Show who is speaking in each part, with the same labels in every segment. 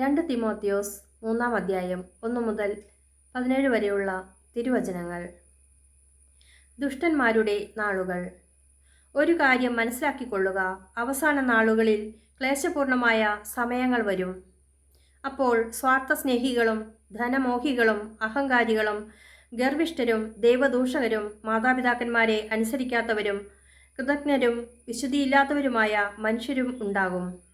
Speaker 1: രണ്ട് തിമോത്തിയോസ് മൂന്നാം അധ്യായം ഒന്ന് മുതൽ പതിനേഴ് വരെയുള്ള തിരുവചനങ്ങൾ. ദുഷ്ടന്മാരുടെ നാളുകൾ. ഒരു കാര്യം മനസ്സിലാക്കിക്കൊള്ളുക അവസാന നാളുകളിൽ ക്ലേശപൂർണമായ സമയങ്ങൾ വരും. അപ്പോൾ സ്വാർത്ഥ സ്നേഹികളും ധനമോഹികളും അഹങ്കാരികളും ഗർവിഷ്ഠരും ദൈവദൂഷകരും മാതാപിതാക്കന്മാരെ അനുസരിക്കാത്തവരും കൃതജ്ഞരും വിശുദ്ധിയില്ലാത്തവരുമായ മനുഷ്യരും ഉണ്ടാകും.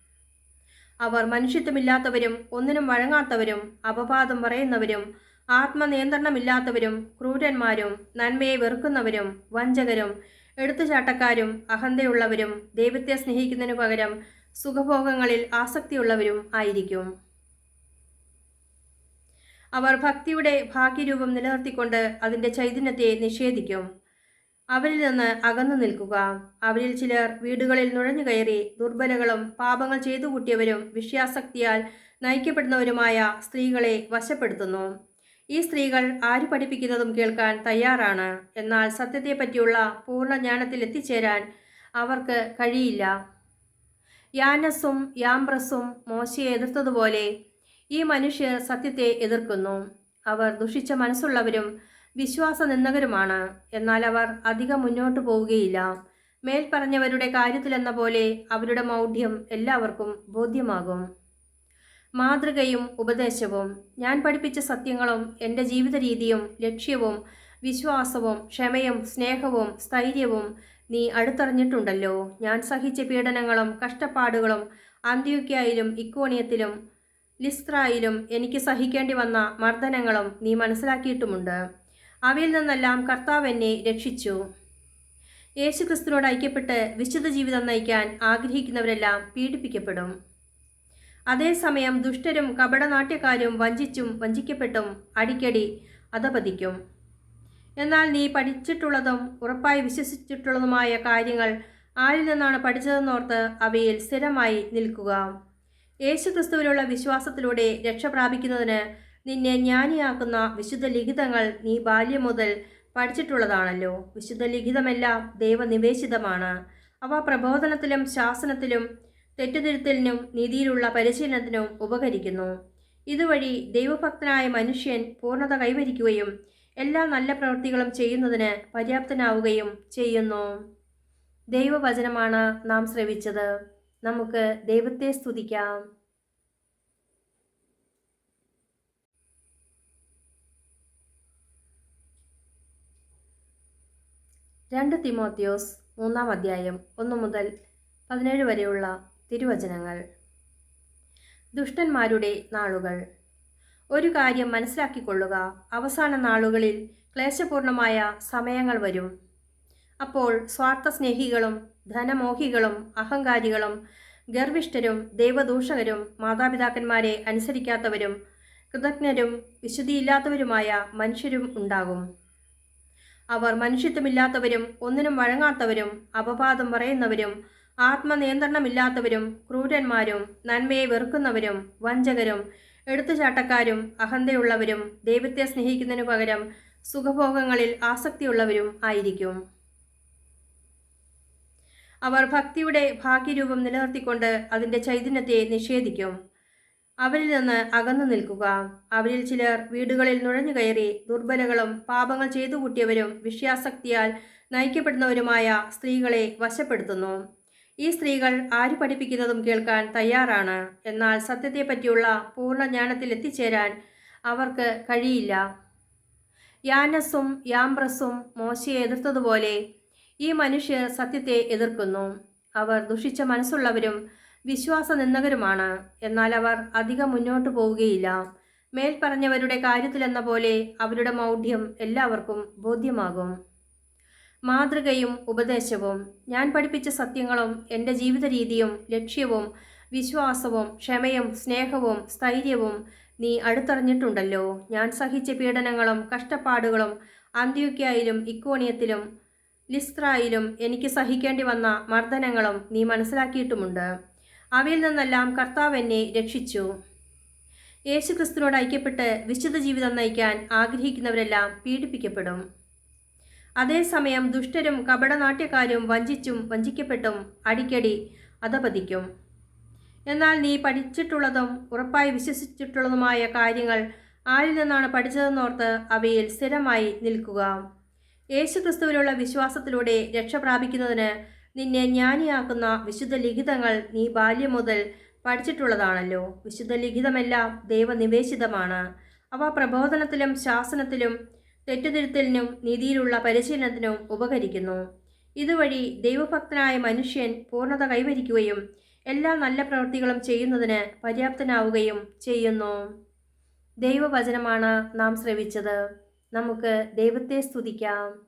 Speaker 1: അവർ മനുഷ്യത്വമില്ലാത്തവരും ഒന്നിനും വഴങ്ങാത്തവരും അപവാദം പറയുന്നവരും ആത്മനിയന്ത്രണമില്ലാത്തവരും ക്രൂരന്മാരും നന്മയെ വെറുക്കുന്നവരും വഞ്ചകരും എടുത്തുചാട്ടക്കാരും അഹന്തയുള്ളവരും ദൈവത്തെ സ്നേഹിക്കുന്നതിനു പകരം സുഖഭോഗങ്ങളിൽ ആസക്തിയുള്ളവരും ആയിരിക്കും. അവർ ഭക്തിയുടെ ഭാഗ്യരൂപം നിലനിർത്തിക്കൊണ്ട് അതിന്റെ ചൈതന്യത്തെ നിഷേധിക്കും. അവരിൽ നിന്ന് അകന്നു നിൽക്കുക. അവരിൽ ചിലർ വീടുകളിൽ നുഴഞ്ഞു കയറി ദുർബലകളും പാപങ്ങൾ ചെയ്തു കൂട്ടിയവരും വിഷയാസക്തിയാൽ നയിക്കപ്പെടുന്നവരുമായ സ്ത്രീകളെ വശപ്പെടുത്തുന്നു. ഈ സ്ത്രീകൾ ആര് പഠിപ്പിക്കുന്നതും കേൾക്കാൻ തയ്യാറാണ്. എന്നാൽ സത്യത്തെപ്പറ്റിയുള്ള പൂർണ ജ്ഞാനത്തിൽ എത്തിച്ചേരാൻ അവർക്ക് കഴിയില്ല. യാനസും യാംബ്രസും മോശയെ എതിർത്തതുപോലെ ഈ മനുഷ്യർ സത്യത്തെ എതിർക്കുന്നു. അവർ ദുഷിച്ച മനസ്സുള്ളവരും വിശ്വാസ നിന്ദകരുമാണ് എന്നാൽ അവർ അധികം മുന്നോട്ട് പോവുകയില്ല. മേൽപ്പറഞ്ഞവരുടെ കാര്യത്തിലെന്ന പോലെ അവരുടെ മൗഢ്യം എല്ലാവർക്കും ബോധ്യമാകും. മാതൃകയും ഉപദേശവും. ഞാൻ പഠിപ്പിച്ച സത്യങ്ങളും എന്റെ ജീവിത രീതിയും ലക്ഷ്യവും വിശ്വാസവും ക്ഷമയും സ്നേഹവും സ്ഥൈര്യവും നീ അടുത്തറിഞ്ഞിട്ടുണ്ടല്ലോ. ഞാൻ സഹിച്ച പീഡനങ്ങളും കഷ്ടപ്പാടുകളും അന്ത്യോക്യയിലും ഇക്കോണിയത്തിലും ലിസ്ത്രായിലും എനിക്ക് സഹിക്കേണ്ടി വന്ന മർദ്ദനങ്ങളും നീ മനസ്സിലാക്കിയിട്ടുമുണ്ട്. അവയിൽ നിന്നെല്ലാം കർത്താവ് എന്നെ രക്ഷിച്ചു. യേശുക്രിസ്തുവിനോട് ഐക്യപ്പെട്ട് വിശുദ്ധ ജീവിതം നയിക്കാൻ ആഗ്രഹിക്കുന്നവരെല്ലാം പീഡിപ്പിക്കപ്പെടും. അതേസമയം ദുഷ്ടരും കപടനാട്യക്കാരും വഞ്ചിച്ചും വഞ്ചിക്കപ്പെട്ടും അടിക്കടി അധപതിക്കും. എന്നാൽ നീ പഠിച്ചിട്ടുള്ളതും ഉറപ്പായി വിശ്വസിച്ചിട്ടുള്ളതുമായ കാര്യങ്ങൾ ആരിൽ നിന്നാണ് പഠിച്ചതെന്നോർത്ത് അവയിൽ സ്ഥിരമായി നിൽക്കുക. യേശുക്രിസ്തുവിലുള്ള വിശ്വാസത്തിലൂടെ രക്ഷ പ്രാപിക്കുന്നതിന് നിന്നെ ജ്ഞാനിയാക്കുന്ന വിശുദ്ധ ലിഖിതങ്ങൾ നീ ബാല്യം മുതൽ പഠിച്ചിട്ടുള്ളതാണല്ലോ. വിശുദ്ധ ലിഖിതമെല്ലാം ദൈവനിവേശിതമാണ്. അവ പ്രബോധനത്തിലും ശാസനത്തിലും തെറ്റുതിരുത്തലിനും നീതിയിലുള്ള പരിശീലനത്തിനും ഉപകരിക്കുന്നു. ഇതുവഴി ദൈവഭക്തനായ മനുഷ്യൻ പൂർണത കൈവരിക്കുകയും എല്ലാ നല്ല പ്രവൃത്തികളും ചെയ്യുന്നതിന് പര്യാപ്തനാവുകയും ചെയ്യുന്നു. ദൈവവചനമാണ് നാം ശ്രവിച്ചത്. നമുക്ക് ദൈവത്തെ സ്തുതിക്കാം. രണ്ട് തിമോത്തിയോസ് മൂന്നാം അധ്യായം ഒന്ന് മുതൽ പതിനേഴ് വരെയുള്ള തിരുവചനങ്ങൾ. ദുഷ്ടന്മാരുടെ നാളുകൾ. ഒരു കാര്യം മനസ്സിലാക്കിക്കൊള്ളുക. അവസാന നാളുകളിൽ ക്ലേശപൂർണമായ സമയങ്ങൾ വരും. അപ്പോൾ സ്വാർത്ഥ സ്നേഹികളും ധനമോഹികളും അഹങ്കാരികളും ഗർവിഷ്ഠരും ദൈവദൂഷകരും മാതാപിതാക്കന്മാരെ അനുസരിക്കാത്തവരും കൃതജ്ഞരും വിശുദ്ധിയില്ലാത്തവരുമായ മനുഷ്യരും ഉണ്ടാകും. അവർ മനുഷ്യത്വമില്ലാത്തവരും ഒന്നിനും വഴങ്ങാത്തവരും അപവാദം പറയുന്നവരും ആത്മനിയന്ത്രണമില്ലാത്തവരും ക്രൂരന്മാരും നന്മയെ വെറുക്കുന്നവരും വഞ്ചകരും എടുത്തുചാട്ടക്കാരും അഹന്തയുള്ളവരും ദൈവത്തെ സ്നേഹിക്കുന്നതിനു പകരം സുഖഭോഗങ്ങളിൽ ആസക്തിയുള്ളവരും ആയിരിക്കും. അവർ ഭക്തിയുടെ ഭാഗ്യരൂപം നിലനിർത്തിക്കൊണ്ട് അതിന്റെ ചൈതന്യത്തെ നിഷേധിക്കും. അവരിൽ നിന്ന് അകന്നു നിൽക്കുക. അവരിൽ ചിലർ വീടുകളിൽ നുഴഞ്ഞു കയറി ദുർബലകളും പാപങ്ങൾ ചെയ്തു കൂട്ടിയവരും വിഷയാസക്തിയാൽ നയിക്കപ്പെടുന്നവരുമായ സ്ത്രീകളെ വശപ്പെടുത്തുന്നു. ഈ സ്ത്രീകൾ ആര് പഠിപ്പിക്കുന്നതും കേൾക്കാൻ തയ്യാറാണ്. എന്നാൽ സത്യത്തെപ്പറ്റിയുള്ള പൂർണ ജ്ഞാനത്തിൽ എത്തിച്ചേരാൻ അവർക്ക് കഴിയില്ല. യാനസും യാംബ്രസും മോശയെ എതിർത്തതുപോലെ ഈ മനുഷ്യർ സത്യത്തെ എതിർക്കുന്നു. അവർ ദുഷിച്ച മനസ്സുള്ളവരും വിശ്വാസ നിന്ദകരുമാണ് എന്നാൽ അവർ അധികം മുന്നോട്ട് പോവുകയില്ല. മേൽപ്പറഞ്ഞവരുടെ കാര്യത്തിലെന്ന പോലെ അവരുടെ മൗഢ്യം എല്ലാവർക്കും ബോധ്യമാകും. മാതൃകയും ഉപദേശവും. ഞാൻ പഠിപ്പിച്ച സത്യങ്ങളും എന്റെ ജീവിത രീതിയും ലക്ഷ്യവും വിശ്വാസവും ക്ഷമയും സ്നേഹവും സ്ഥൈര്യവും നീ അടുത്തറിഞ്ഞിട്ടുണ്ടല്ലോ. ഞാൻ സഹിച്ച പീഡനങ്ങളും കഷ്ടപ്പാടുകളും അന്ത്യോക്യായിലും ഇക്കോണിയത്തിലും ലിസ്ത്രായിലും എനിക്ക് സഹിക്കേണ്ടി വന്ന മർദ്ദനങ്ങളും നീ മനസ്സിലാക്കിയിട്ടുമുണ്ട്. അവയിൽ നിന്നെല്ലാം കർത്താവ് എന്നെ രക്ഷിച്ചു. യേശുക്രിസ്തുവിനോട് ഐക്യപ്പെട്ട് വിശുദ്ധ ജീവിതം നയിക്കാൻ ആഗ്രഹിക്കുന്നവരെല്ലാം പീഡിപ്പിക്കപ്പെടും. അതേസമയം ദുഷ്ടരും കപടനാട്യക്കാരും വഞ്ചിച്ചും വഞ്ചിക്കപ്പെട്ടും അടിക്കടി അധപതിക്കും. എന്നാൽ നീ പഠിച്ചിട്ടുള്ളതും ഉറപ്പായി വിശ്വസിച്ചിട്ടുള്ളതുമായ കാര്യങ്ങൾ ആരിൽ നിന്നാണ് പഠിച്ചതെന്നോർത്ത് അവയിൽ സ്ഥിരമായി നിൽക്കുക. യേശുക്രിസ്തുവിലുള്ള വിശ്വാസത്തിലൂടെ രക്ഷ പ്രാപിക്കുന്നതിന് നിന്നെ ജ്ഞാനിയാക്കുന്ന വിശുദ്ധ ലിഖിതങ്ങൾ നീ ബാല്യം മുതൽ പഠിച്ചിട്ടുള്ളതാണല്ലോ. വിശുദ്ധ ലിഖിതമെല്ലാം ദൈവനിവേശിതമാണ്. അവ പ്രബോധനത്തിലും ശാസനത്തിലും തെറ്റുതിരുത്തലിനും നീതിയിലുള്ള പരിശീലനത്തിനും ഉപകരിക്കുന്നു. ഇതുവഴി ദൈവഭക്തനായ മനുഷ്യൻ പൂർണത കൈവരിക്കുകയും എല്ലാ നല്ല പ്രവൃത്തികളും ചെയ്യുന്നതിന് പര്യാപ്തനാവുകയും ചെയ്യുന്നു. ദൈവവചനമാണ് നാം ശ്രവിച്ചത്. നമുക്ക് ദൈവത്തെ സ്തുതിക്കാം.